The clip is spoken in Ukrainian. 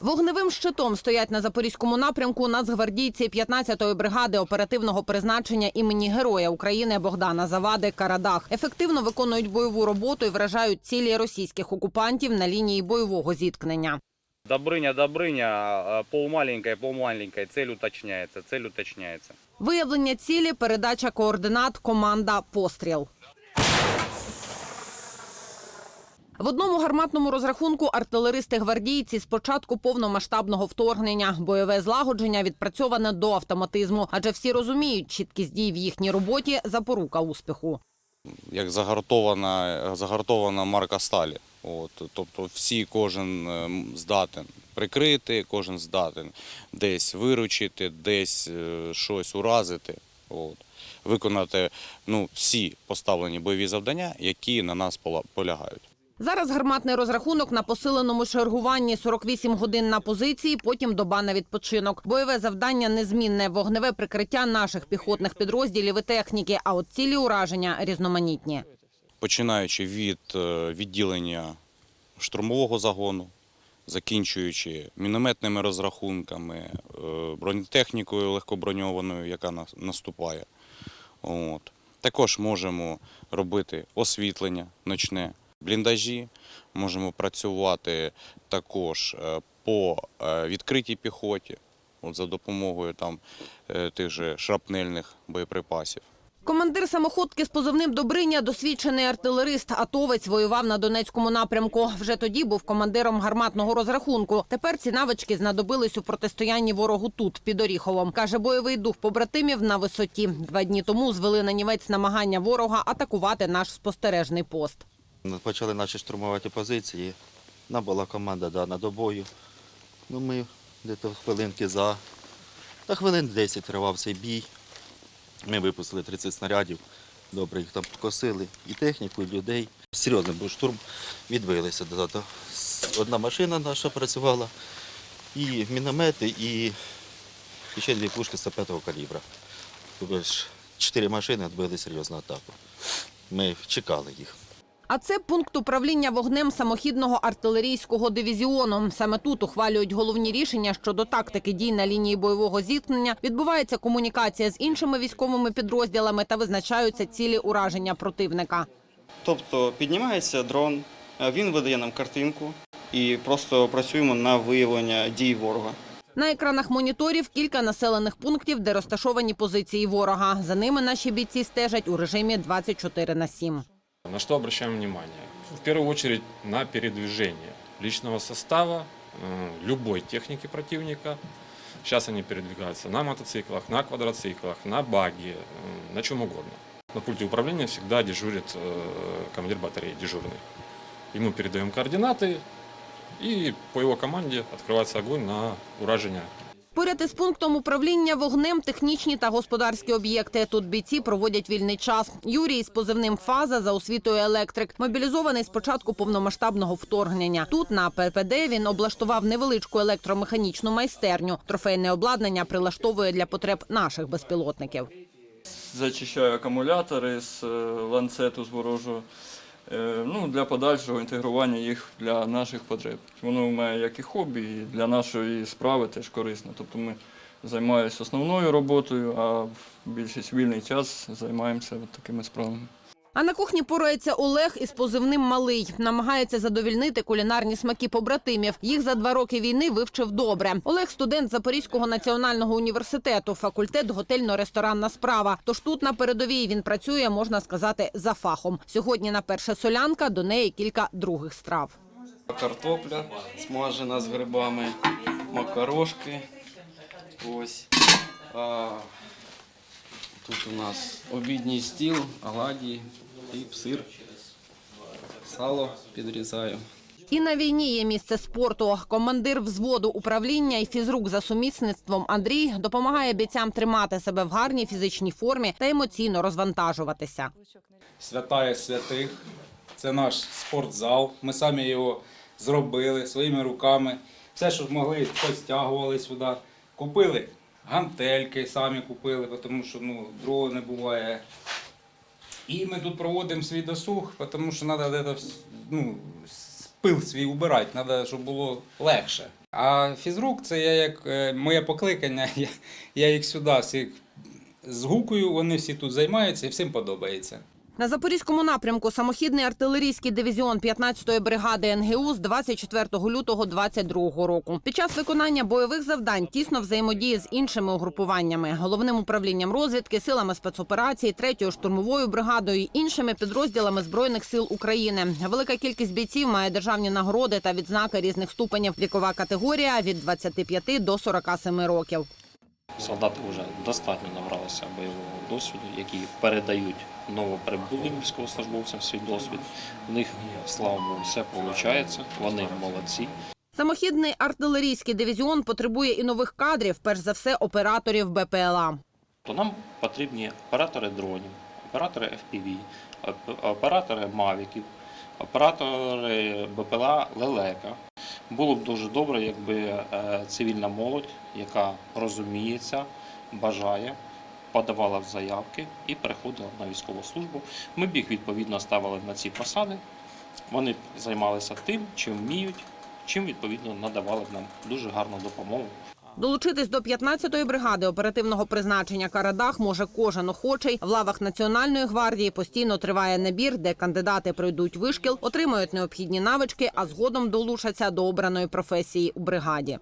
Вогневим щитом стоять на запорізькому напрямку нацгвардійці 15-ї бригади оперативного призначення імені Героя України Богдана Завади Карадах. Ефективно виконують бойову роботу і вражають цілі російських окупантів на лінії бойового зіткнення. Добрыня, а, полмаленькая, полмаленькая, цель уточняется, цель уточняется. Виявлення цілі, передача координат, команда, постріл. В одному гарматному розрахунку артилеристи-гвардійці з початку повномасштабного вторгнення бойове злагодження відпрацьоване до автоматизму, адже всі розуміють, чіткість дій в їхній роботі запорука успіху. як загартована, загартована марка сталі. От, тобто всі, кожен е, здатен прикрити, кожен здатен десь виручити, десь е, щось уразити. От. Виконати ну, всі поставлені бойові завдання, які на нас полягають. Зараз гарматний розрахунок на посиленому чергуванні 48 годин на позиції, потім доба на відпочинок. Бойове завдання незмінне вогневе прикриття наших піхотних підрозділів і техніки. А от цілі ураження різноманітні. Починаючи від е, відділення штурмового загону, закінчуючи мінометними розрахунками, е, бронетехнікою легкоброньованою, яка нас- наступає. От. Також можемо робити освітлення ночне, бліндажі, можемо працювати також е, по е, відкритій піхоті, от за допомогою там, е, тих же шрапнельних боєприпасів. Командир самоходки з позивним Добриня, досвідчений артилерист, атовець воював на Донецькому напрямку. Вже тоді був командиром гарматного розрахунку. Тепер ці навички знадобились у протистоянні ворогу тут, під Оріховом. Каже, бойовий дух побратимів на висоті. Два дні тому звели на нівець намагання ворога атакувати наш спостережний пост. Почали наші штурмувати позиції. Нам була команда дана до бою. Ну, ми десь хвилинки за. Та хвилин 10 тривав цей бій. Ми випустили 30 снарядів. Добре, їх там покосили. І техніку, і людей. Серйозний був штурм. Відбилися. Одна машина наша працювала, і міномети, і, і ще дві пушки 105-го калібра. Тобто чотири машини відбили серйозну атаку. Ми чекали їх. А це пункт управління вогнем самохідного артилерійського дивізіону. Саме тут ухвалюють головні рішення щодо тактики дій на лінії бойового зіткнення. Відбувається комунікація з іншими військовими підрозділами та визначаються цілі ураження противника. Тобто піднімається дрон, він видає нам картинку і просто працюємо на виявлення дій ворога. На екранах моніторів кілька населених пунктів, де розташовані позиції ворога. За ними наші бійці стежать у режимі 24 на 7. На что обращаем внимание? В первую очередь на передвижение личного состава, э, любой техники противника. Сейчас они передвигаются на мотоциклах, на квадроциклах, на баги, э, на чем угодно. На пульте управления всегда дежурит э, командир батареи, дежурный. Ему передаем координаты, и по его команде открывается огонь на уражение Поряд із пунктом управління вогнем технічні та господарські об'єкти. Тут бійці проводять вільний час. Юрій з позивним фаза за освітою електрик мобілізований з початку повномасштабного вторгнення. Тут на ППД він облаштував невеличку електромеханічну майстерню. Трофейне обладнання прилаштовує для потреб наших безпілотників. зачищаю акумулятори з е, ланцету з ворожого ну, для подальшого інтегрування їх для наших потреб. Воно мене як і хобі, і для нашої справи теж корисно. Тобто ми займаємося основною роботою, а в більшість вільний час займаємося от такими справами. А на кухні порається Олег із позивним малий. Намагається задовільнити кулінарні смаки побратимів. Їх за два роки війни вивчив добре. Олег студент Запорізького національного університету, факультет готельно-ресторанна справа. Тож тут на передовій він працює, можна сказати, за фахом. Сьогодні на перша солянка, до неї кілька других страв. Картопля смажена з грибами, макарошки. Ось. Тут у нас обідній стіл, оладії, хліб, сир, сало підрізаю. І на війні є місце спорту. Командир взводу управління і фізрук за сумісництвом Андрій допомагає бійцям тримати себе в гарній фізичній формі та емоційно розвантажуватися. святая святих. Це наш спортзал. Ми самі його зробили своїми руками. Все, що могли, постягували сюди. Купили гантельки, самі купили, тому що ну, другого не буває. І ми тут проводимо свій досуг, тому що треба ну, пил свій убирати, треба, щоб було легше. А фізрук це я як е, моє покликання. Я, я їх сюди всіх згукую, вони всі тут займаються і всім подобається. На запорізькому напрямку самохідний артилерійський дивізіон 15-ї бригади НГУ з 24 лютого 22 року. Під час виконання бойових завдань тісно взаємодіє з іншими угрупуваннями, головним управлінням розвідки, силами спецоперацій, третьою штурмовою бригадою іншими підрозділами збройних сил України. Велика кількість бійців має державні нагороди та відзнаки різних ступенів. Вікова категорія від 25 до 47 років. Солдати вже достатньо набралися бойового досвіду, які передають новоприбулим військовослужбовцям свій досвід. У них, слава Богу, все виходить, вони молодці. Самохідний артилерійський дивізіон потребує і нових кадрів, перш за все, операторів БПЛА. То нам потрібні оператори дронів, оператори FPV, оператори мавіків, оператори БПЛА Лелека. Було б дуже добре, якби е, цивільна молодь, яка розуміється, бажає, подавала заявки і переходила на військову службу. Ми б їх відповідно ставили на ці посади. Вони б займалися тим, чим вміють, чим відповідно надавали б нам дуже гарну допомогу. Долучитись до 15-ї бригади оперативного призначення Карадах може кожен охочий. В лавах Національної гвардії постійно триває набір, де кандидати пройдуть вишкіл, отримають необхідні навички, а згодом долучаться до обраної професії у бригаді.